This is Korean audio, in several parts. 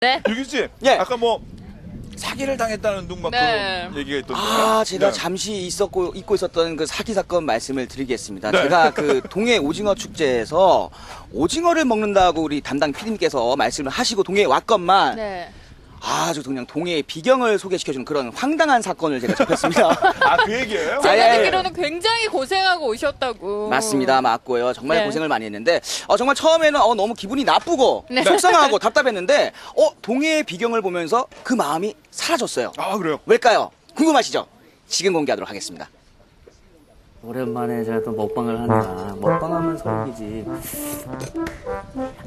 네. 유기 씨, 예. 아까 뭐 사기를 당했다는 둥막 네. 그런 얘기가 있던데. 아, 제가 네. 잠시 있었고 잊고 있었던 그 사기 사건 말씀을 드리겠습니다. 네. 제가 그 동해 오징어 축제에서 오징어를 먹는다고 우리 담당 PD님께서 말씀을 하시고 동해에 왔건만 네. 아주 그냥 동해의 비경을 소개시켜주는 그런 황당한 사건을 제가 접했습니다. 아, 그 얘기예요? 제가 아, 예. 듣기로는 굉장히 고생하고 오셨다고. 맞습니다, 맞고요. 정말 네. 고생을 많이 했는데 어, 정말 처음에는 어, 너무 기분이 나쁘고 네. 속상하고 답답했는데 어 동해의 비경을 보면서 그 마음이 사라졌어요. 아, 그래요? 왜일까요? 궁금하시죠? 지금 공개하도록 하겠습니다. 오랜만에 제가 또 먹방을 한다. 먹방하면 서울이지.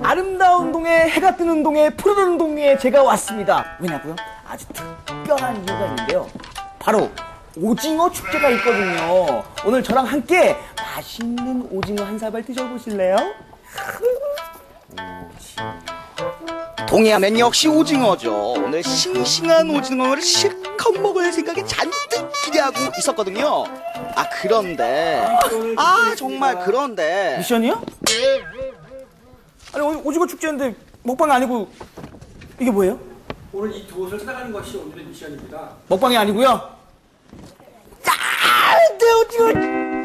아름다운 동에 해가 뜨는 동에 푸르른 동에 제가 왔습니다. 왜냐고요? 아주 특별한 이유가 있는데요. 바로 오징어 축제가 있거든요. 오늘 저랑 함께 맛있는 오징어 한 사발 드셔보실래요? 동해하면 역시 오징어죠. 오늘 싱싱한 오징어를 실컷 먹을 생각에 잔뜩 기대하고 있었거든요. 아 그런데 아 정말 그런데 미션이요? 아니 오- 오징어 축제인데 먹방이 아니고 이게 뭐예요? 오늘 이두 옷을 찾아가는 것이 오늘의 미션입니다. 먹방이 아니고요. 아, 내 오징어!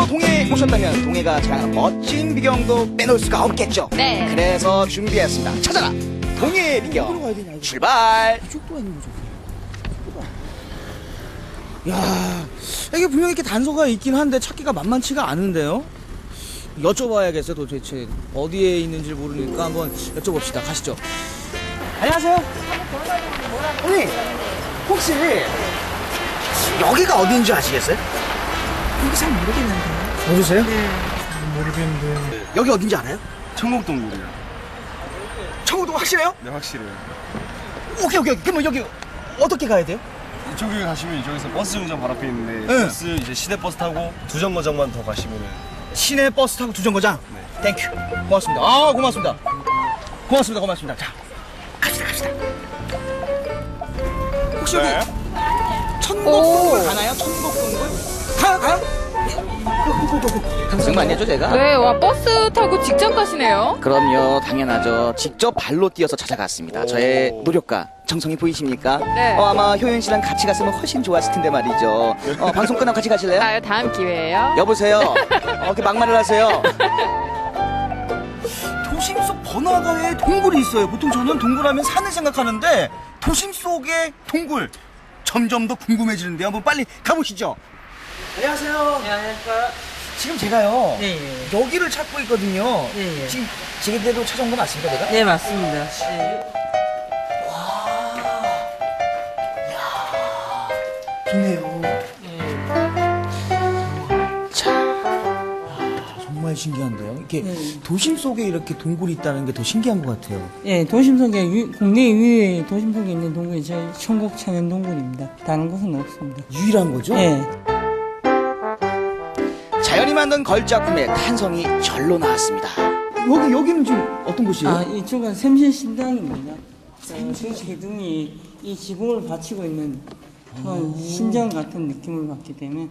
잡으러 동해에 오셨다면 동해가 자랑하는 멋진 비경도 빼놓을 수가 없겠죠. 네. 그래서 준비했습니다. 찾아라! 동해의 비경. 출발! 이쪽도 아니고 저거. 야, 이게 분명히 이렇게 단서가 있긴 한데 찾기가 만만치가 않은데요. 여쭤봐야겠어요, 도대체 어디에 있는지 모르니까 한번 여쭤봅시다. 가시죠. 안녕하세요. 언니, 혹시 여기가 어딘지 아시겠어요? 여기 잘 모르겠는데. 모르세요? 여기 어딘지 알아요? 청곡동굴이요. 청우도 확실해요? 네, 확실해요. 오케이, 오케이. 그러면 여기 어떻게 가야 돼요? 이쪽에 가시면 이쪽에서 버스 정류장 바로 앞에 있는데 네. 버스 이제 시내 버스 타고 두 정거장만 더 가시면은 시내 버스 타고 두 정거장. 네. 땡큐. 고맙습니다. 아, 고맙습니다. 고맙습니다. 고맙습니다. 자, 갑시다, 갑시다. 혹시 네. 여기 천곡동굴 가나요? 천곡동굴? 가요, 가요? 당신 많이 해줘, 제가? 네, 와 버스 타고 직접 가시네요. 그럼요, 당연하죠. 직접 발로 뛰어서 찾아갔습니다. 저의 노력과 정성이 보이십니까? 네. 어, 아마 효연 씨랑 같이 갔으면 훨씬 좋았을 텐데 말이죠. 어, 방송 끝나고 같이 가실래요? 아, 다음 기회에요. 여보세요? 어, 이렇게 막말을 하세요? 도심 속 번화가에 동굴이 있어요. 보통 저는 동굴하면 산을 생각하는데 도심 속의 동굴 점점 더 궁금해지는데요. 한번 빨리 가보시죠. 안녕하세요. 안녕하십니까. 지금 제가요 네, 예. 여기를 찾고 있거든요. 네, 예. 지금 제대로 찾아온 거 맞습니까, 내가? 네, 맞습니다. 네. 좋네요. 정말 신기한데요. 이렇게 네. 도심 속에 이렇게 동굴이 있다는 게 더 신기한 것 같아요. 예, 도심 속에, 유- 국내 유일의 도심 속에 있는 동굴이 저희 천국 천연 동굴입니다. 다른 곳은 없습니다. 유일한 거죠? 예. 자연이 만든 걸작품에 탄성이 절로 나왔습니다. 여기 여기는 지금 어떤 곳이에요? 아, 이쪽은 샘신 신당입니다. 그 기둥이 이 지붕을 받치고 있는 그런 신전 같은 느낌을 받기 때문에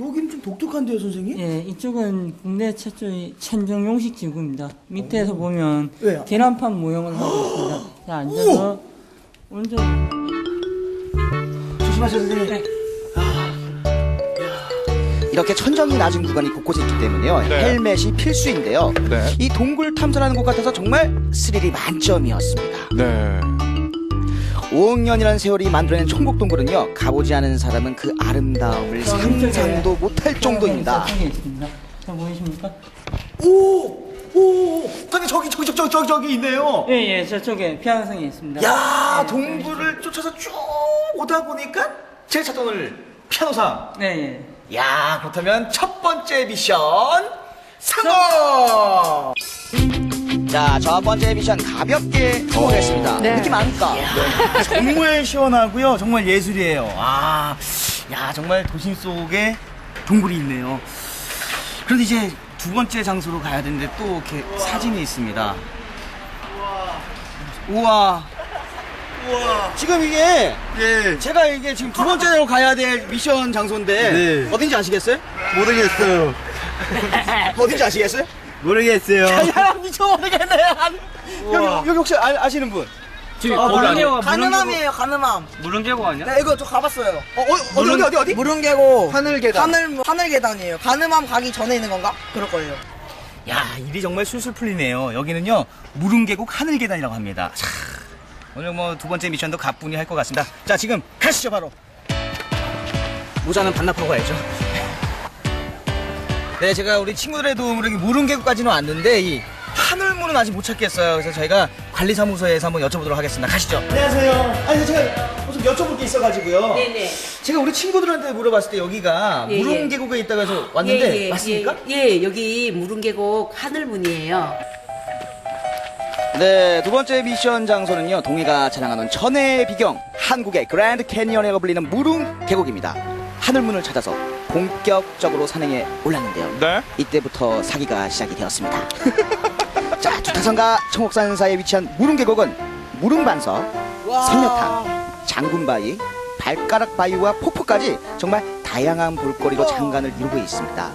여기는 좀 독특한데요, 선생님? 예, 이쪽은 국내 최초의 천정 용식 지구입니다. 밑에서 보면 왜요? 계란판 모형을 하고 있습니다. 자, 앉아서 오른쪽 조심하세요, 선생님. 이렇게 천정이 낮은 구간이 곳곳에 있기 때문에요. 네. 헬멧이 필수인데요. 네. 이 동굴 탐사라는 곳 같아서 정말 스릴이 만점이었습니다. 네. 5억 년이라는 세월이 만들어낸 천국 동굴은요. 가보지 않은 사람은 그 아름다움을 저 상상도 못할 정도입니다. 저쪽에 있습니다. 자, 보이십니까? 오! 오! 저기 저기 저기 저기 저기 저기 있네요. 예, 예, 저쪽에 피아노성이 있습니다. 야, 네, 동굴을 쫓아서 쭉 오다 보니까 제가 찾던 오늘 피아노상. 네, 예. 야, 그렇다면 첫 번째 미션 성공! 자, 첫 번째 미션 가볍게 성공했습니다. 네. 느낌 아닙니까? 정말 시원하고요. 정말 예술이에요. 아, 야, 정말 도심 속에 동굴이 있네요. 그런데 이제 두 번째 장소로 가야 되는데 또 이렇게 사진이 있습니다. 우와. 우와. 지금 이게 예. 제가 이게 지금 두 번째로 가야 될 미션 장소인데 네. 어딘지 아시겠어요? 모르겠어요. 어딘지 아시겠어요? 모르겠어요. 사랑합니다. 미쳐버리겠네. 안- 여기, 여기 혹시 아, 시는 분? 지금 아, 거기? 가늠함이에요, 가늠함. 무릉계곡 아니야? 네, 이거 저 가봤어요. 어, 어, 어디, 어디, 어디, 어디? 무릉계곡. 하늘 계단. 하늘, 하늘 계단이에요. 가늠함 가기 전에 있는 건가? 그럴 거예요. 야, 일이 정말 술술 풀리네요. 여기는요, 무릉계곡 하늘계단이라고 합니다. 자, 오늘 뭐 두 번째 미션도 가뿐히 할 것 같습니다. 자, 지금 가시죠, 바로. 모자는 반납하고 가야죠. 네, 제가 우리 친구들의 도움으로 여기 무릉계곡까지는 왔는데, 이 하늘문은 아직 못 찾겠어요. 그래서 저희가 관리사무소에서 한번 여쭤보도록 하겠습니다. 가시죠. 안녕하세요. 아니, 제가 좀 여쭤볼 게 있어가지고요. 네네. 제가 우리 친구들한테 물어봤을 때 여기가 예, 예. 무릉계곡에 있다고 해서 왔는데, 맞습니까? 예, 예, 여기 무릉계곡 하늘문이에요. 네, 두 번째 미션 장소는요, 동해가 자랑하는 천혜의 비경, 한국의 그랜드 캐니언이라고 불리는 무릉 계곡입니다. 하늘문을 찾아서 본격적으로 산행에 올랐는데요. 네. 이때부터 사기가 시작이 되었습니다. 자, 두타산과 청옥산 사이에 위치한 무릉 계곡은 무릉반석, 선녀탕, 장군바위, 발가락 바위와 폭포까지 정말 다양한 볼거리로 장관을 이루고 있습니다.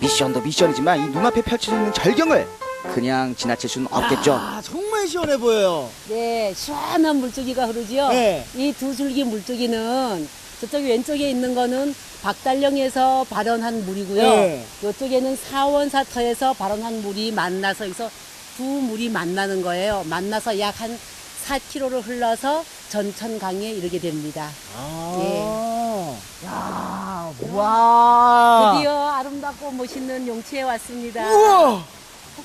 미션도 미션이지만 이 눈앞에 펼쳐져 있는 절경을 그냥 지나칠 수는 없겠죠. 아, 정말 시원해 보여요. 네, 시원한 물줄기가 흐르지요. 네. 이 두 줄기 물줄기는 저쪽 왼쪽에 있는 거는 박달령에서 발원한 물이고요. 네. 이쪽에는 사원사터에서 발원한 물이 만나서 여기서 두 물이 만나는 거예요. 만나서 약 한 4km를 흘러서 전천강에 이르게 됩니다. 아, 야, 와. 드디어 아름답고 멋있는 용치에 왔습니다. 우와.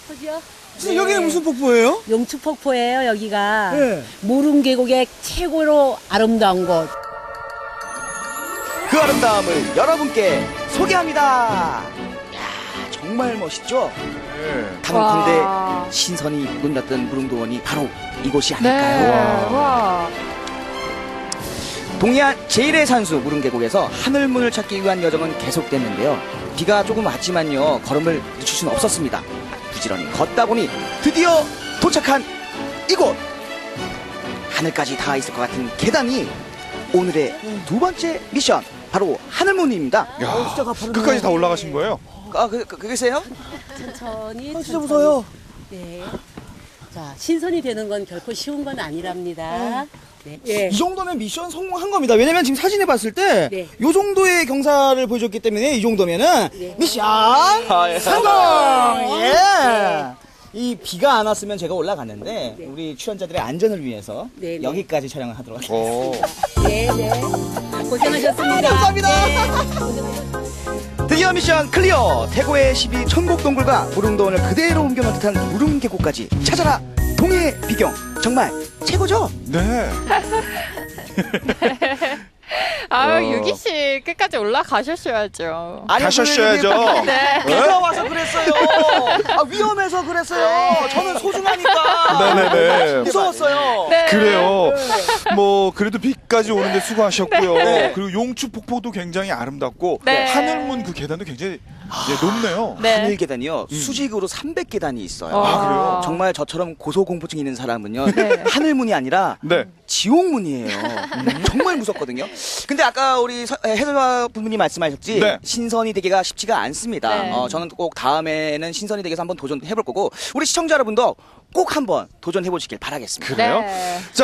폭포죠? 진짜 여기는 무슨 폭포예요? 용추 폭포예요, 여기가. 네. 무릉계곡의 최고로 아름다운 곳. 그 아름다움을 여러분께 소개합니다. 야, 정말 멋있죠? 네. 단군대 와. 신선이 문났던 무릉도원이 바로 이곳이 네. 아닐까요? 와. 동해안 제1의 산수 무릉계곡에서 하늘문을 찾기 위한 여정은 계속됐는데요. 비가 조금 왔지만요. 걸음을 늦출 수는 없었습니다. 부지런히 걷다 보니 드디어 도착한 이곳! 하늘까지 닿아 있을 것 같은 계단이 오늘의 두 번째 미션 바로 하늘문입니다. 야, 끝까지 다 올라가신 거예요? 아, 그, 그, 그게세요? 천천히. 아, 진짜 천천히. 무서워요. 네. 자, 신선이 되는 건 결코 쉬운 건 아니랍니다. 네. 예. 이 정도면 미션 성공한 겁니다. 왜냐면 지금 사진에 봤을 때, 네. 요 정도의 경사를 보여줬기 때문에 이 정도면은 네. 미션 예. 성공! 예! 네. 이 비가 안 왔으면 제가 올라갔는데, 네. 우리 출연자들의 안전을 위해서 네, 네. 여기까지 촬영을 하도록 하겠습니다. 오. 네, 네. 고생하셨습니다. 감사합니다. 드디어 미션 클리어! 태고의 12 천곡동굴과 무릉도원을 그대로 옮겨놓은 듯한 무릉계곡까지 찾아라! 동해 비경! 정말 최고죠? 네. 아, 어. 유기 씨 끝까지 올라가셨어야죠. 아니, 가셨어야죠. 그- 네. 비가 와서 그랬어요. 아, 위험해서 그랬어요. 저는 소중하니까. 네네네. 무서웠어요. 네. 그래요. 뭐 그래도 비까지 오는데 수고하셨고요. 네. 그리고 용추 폭포도 굉장히 아름답고 네. 하늘문 그 계단도 굉장히 예, 높네요. 네. 하늘 계단이요 수직으로 300계단이 있어요. 아, 아, 그래요? 정말 저처럼 고소공포증 있는 사람은요 네. 하늘 문이 아니라 네. 지옥 문이에요. 정말 무섭거든요. 근데 아까 우리 서- 해설가 분이 말씀하셨지 네. 신선이 되기가 쉽지가 않습니다. 네. 어, 저는 꼭 다음에는 신선이 되기에서 한번 도전해볼 거고 우리 시청자 여러분도 꼭 한번 도전해보시길 바라겠습니다. 그래요? 네. 자,